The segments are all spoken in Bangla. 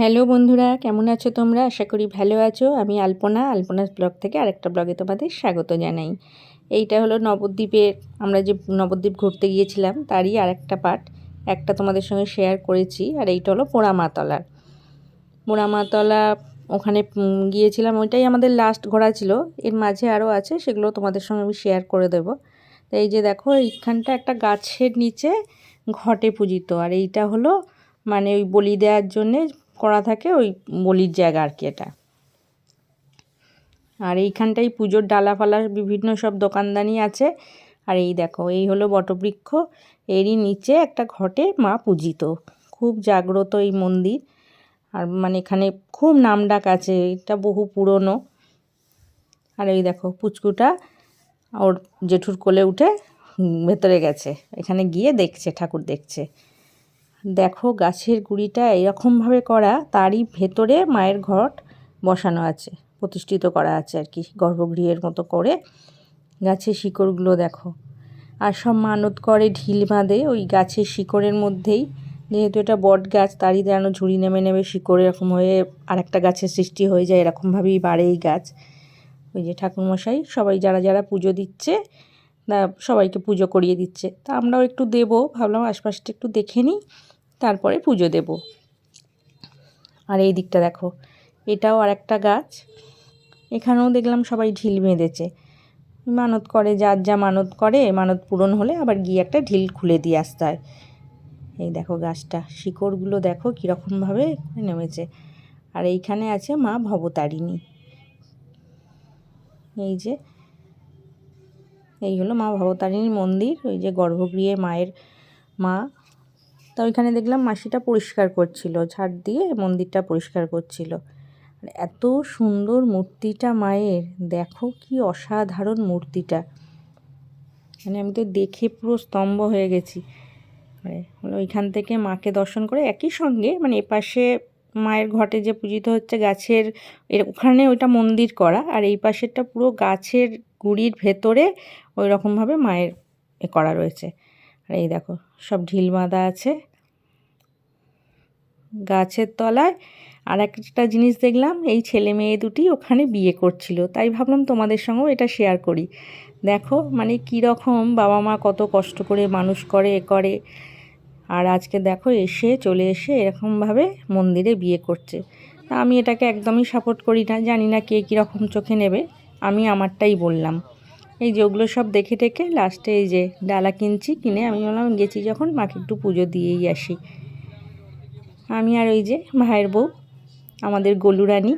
হ্যালো বন্ধুরা, কেমন আছো তোমরা? আশা করি ভালো আছো। আমি আলপনা, আলপনাস ব্লগ থেকে আরেকটা ব্লগে তোমাদের স্বাগত জানাই। এইটা হলো নবদ্বীপের, আমরা যে নবদ্বীপ ঘুরতে গিয়েছিলাম, তারই আরেকটা পার্ট। একটা তোমাদের সঙ্গে শেয়ার করেছি, আর এইটা হলো পোড়ামাতলার পোড়ামাতলা ওখানে গিয়েছিলাম, ওইটাই আমাদের লাস্ট ঘোরা ছিল। এর মাঝে আরও আছে, সেগুলো তোমাদের সঙ্গে আমি শেয়ার করে দেব। তো এই যে দেখো, এইখানটা একটা গাছের নিচে ঘটে পূজিত, আর এইটা হলো মানে ওই বলি দেওয়ার জন্যে করা থাকে ওই বলির জায়গা আর কি এটা। আর এইখানটাই পুজোর ডালা ফালার বিভিন্ন সব দোকানদানি আছে। আর এই দেখো, এই হলো বটবৃক্ষ। এরই নিচে একটা ঘটে মা পূজিত। খুব জাগ্রত এই মন্দির। আর মানে এখানে খুব নামডাক আছে, এটা বহু পুরনো। আর এই দেখো, পুচকুটা ওর জেঠুর কোলে উঠে ভেতরে গেছে। এখানে গিয়ে দেখছে, ঠাকুর দেখছে। দেখো গাছের গুঁড়িটা এরকমভাবে করা, তারই ভেতরে মায়ের ঘট বসানো আছে, প্রতিষ্ঠিত করা আছে আর কি, গর্ভগৃহের মতো করে। গাছের শিকড়গুলো দেখো। আর সব মানত করে ঢিল বাঁধে, ওই গাছের শিকড়ের মধ্যেই। যেহেতু এটা বট গাছ, তারই যেন ঝুড়ি নেমে নেমে শিকড় এরকম হয়ে আরেকটা গাছের সৃষ্টি হয়ে যায় এরকমভাবেই বাড়ে এই গাছ। ওই যে ঠাকুরমশাই, সবাই যারা যারা পুজো দিচ্ছে সবাইকে পুজো করিয়ে দিচ্ছে। তা আমরাও একটু দেবো, ভাবলাম আশপাশটা একটু দেখে নিই। তারপরে পুজো দেব। আর এই দিকটা দেখো, এটাও আর একটা গাছ। এখানেও দেখলাম সবাই ঢিল বেঁধেছে। মানত করে, যার যা মানত করে, মানত পূরণ হলে আবার গিয়ে একটা ঢিল খুলে দিয়ে আসতে হয়। এই দেখো গাছটা, শিকড়গুলো দেখো কীরকমভাবে নেমেছে। আর এইখানে আছে মা ভবতারিণী। এই যে, এই হলো মা ভবতারিণীর মন্দির, ওই যে গর্ভগৃহে মায়ের মা তা ওইখানে দেখলাম মাসিটা পরিষ্কার করছিল, ঝাড় দিয়ে মন্দিরটা পরিষ্কার করছিল। এত সুন্দর মূর্তিটা মায়ের, দেখো কি অসাধারণ মূর্তিটা। মানে আমি তো দেখে পুরো স্তম্ভ হয়ে গেছি। মানে ওইখান থেকে মাকে দর্শন করে একই সঙ্গে মানে এপাশে মায়ের ঘটে যে পূজিত হচ্ছে গাছের ওখানে ওইটা মন্দির করা আর এই পাশেরটা পুরো গাছের গুড়ির ভেতরে ওই রকমভাবে মায়ের এ করা রয়েছে। আর এই দেখো, সব ঢিল বাঁধা আছে। গাছের তলায় আর একটা জিনিস দেখলাম, এই ছেলে মেয়ে দুটি ওখানে বিয়ে করছিল। তাই ভাবলাম তোমাদের সঙ্গেও এটা শেয়ার করি। দেখো মানে কী রকম বাবা মা কত কষ্ট করে মানুষ করে, এ করে। আর আজকে দেখো, এসে চলে এসে এরকমভাবে মন্দিরে বিয়ে করছে। তা আমি এটাকে একদমই সাপোর্ট করি না, জানি না কে কীরকম চোখে নেবে, আমি আমারটাই বললাম। এই যে ওগুলো সব দেখে টেকে লাস্টে এই যে ডালা কিনছি, কিনে আমি বললাম, গেছি যখন, মাকে একটু পুজো দিয়েই আসি। আমি আর ওই যে ভাইয়ের বউ, আমাদের গলুরানি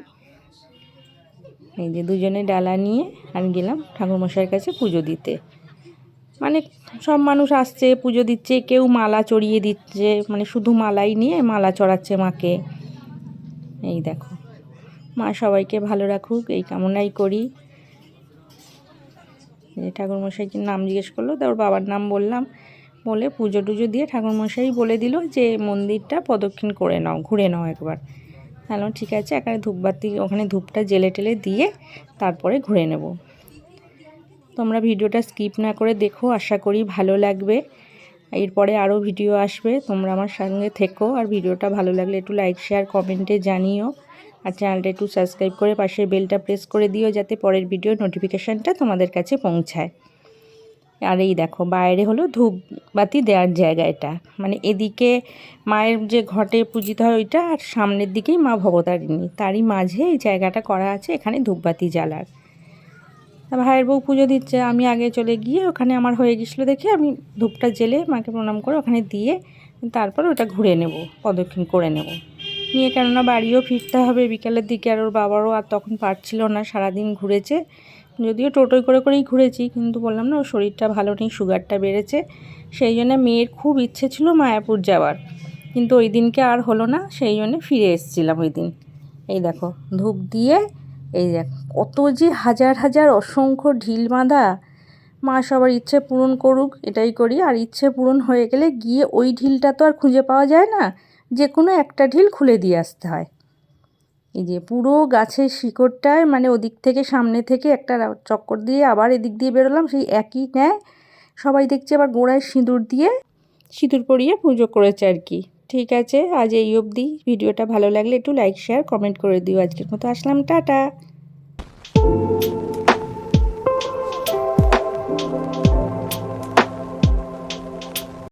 এই যে দুজনে ডালা নিয়ে আমি গেলাম ঠাকুরমশাইয়ের কাছে পুজো দিতে। মানে সব মানুষ আসছে, পুজো দিচ্ছে, কেউ মালা চড়িয়ে দিচ্ছে মানে শুধু মালাই নিয়ে মালা চড়াচ্ছে মাকে। এই দেখো, মা সবাইকে ভালো রাখুক, এই কামনাই করি। ঠাকুরমশাইকে নাম জিজ্ঞেস করল তারপর বাবার নাম বললাম। বলে পুজো টুজো দিয়ে ঠাকুরমশাই বলে দিল যে, মন্দিরটা প্রদক্ষিণ করে নাও, ঘুরে নাও একবার। তাহলে ঠিক আছে এখানে ধূপবাতি ওখানে ধূপটা জেলে টেলে দিয়ে তারপরে ঘুরে নেব। তোমরা ভিডিওটা স্কিপ না করে দেখো, আশা করি ভালো লাগবে। এরপরে আরও ভিডিও আসবে, তোমরা আমার সঙ্গে থেকো। আর ভিডিওটা ভালো লাগলে একটু লাইক, শেয়ার, কমেন্টে জানিও। আর চ্যানেলটা একটু সাবস্ক্রাইব করে পাশের বেলটা প্রেস করে দিও যাতে পরের ভিডিও নোটিফিকেশানটা তোমাদের কাছে পৌঁছায়। আর এই দেখো, বাইরে হলো ধূপবাতি দেওয়ার জায়গা এটা। মানে এদিকে মায়ের যে ঘটে পূজিত হয় ওইটা আর সামনের দিকেই মা ভবতারিণী। তারই মাঝে এই জায়গাটা করা আছে এখানে ধূপবাতি জ্বালার। ভাইয়ের বউ পুজো দিচ্ছে, আমি আগে চলে গিয়ে ওখানে আমার হয়ে গেছিল দেখে আমি ধূপটা জেলে মাকে প্রণাম করে ওখানে দিয়ে তারপর ওটা ঘুরে নেব, প্রদক্ষিণ করে নেব। নিয়ে কেননা বাড়িও ফিরতে হবে বিকালের দিকে আর ওর বাবারও আর তখন পারছিল না, সারাদিন ঘুরেছে। যদিও টোটোয় করে করেই ঘুরেছি, কিন্তু বললাম না ওর শরীরটা ভালো নেই, সুগারটা বেড়েছে। সেই জন্য মেয়ের খুব ইচ্ছে ছিল মায়াপুর যাওয়ার। কিন্তু ওই দিনকে আর হলো না, সেই জন্যে ফিরে এসেছিলাম ওই দিন। এই দেখো, ধূপ দিয়ে, এই দেখ, কত যে হাজার হাজার অসংখ্য ঢিল বাঁধা। মা সবার ইচ্ছে পূরণ করুক, এটাই করি। আর ইচ্ছে পূরণ হয়ে গেলে গিয়ে ওই ঢিলটা তো আর খুঁজে পাওয়া যায় না। যে কোনো একটা ঢিল খুলে দিয়ে আসতে হয়। এই যে পুরো গাছের শিকড়টায় মানে ওদিক থেকে সামনে থেকে একটা চক্কর দিয়ে আবার এদিক দিয়ে বেরোলাম, সেই একই নেয় সবাই দেখছে আবার গোড়ায় সিঁদুর দিয়ে সিঁদুর পরিয়ে পুজো করেছে আর কি। ঠিক আছে, আজ এই অবধি। ভিডিওটা ভালো লাগলে একটু লাইক শেয়ার কমেন্ট করে দিও। আজকের মতো আসলাম, টাটা।